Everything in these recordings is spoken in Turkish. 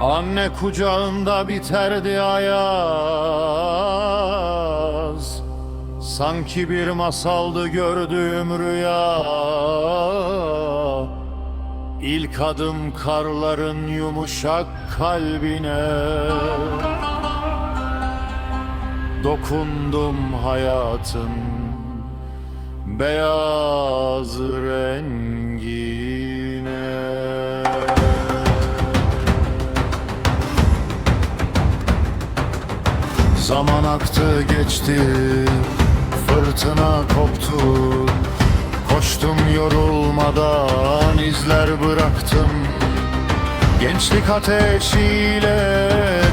Anne kucağında biterdi ayaz. Sanki bir masaldı gördüğüm rüya. İlk adım karların yumuşak kalbine. Dokundum hayatın beyaz rengine Zaman aktı geçti Fırtına koptu. Koştum yorulmadan izler bıraktım. Gençlik ateşiyle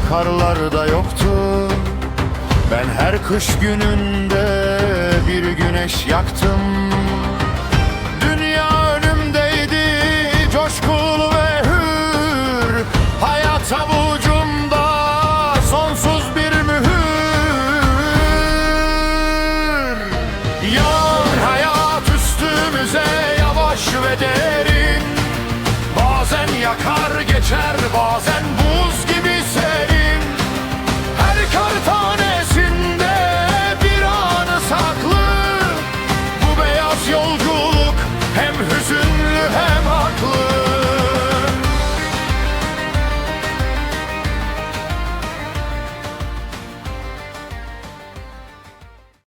karlarda yoktu. Ben her kış gününde bir güneş yaktım Bazen bazen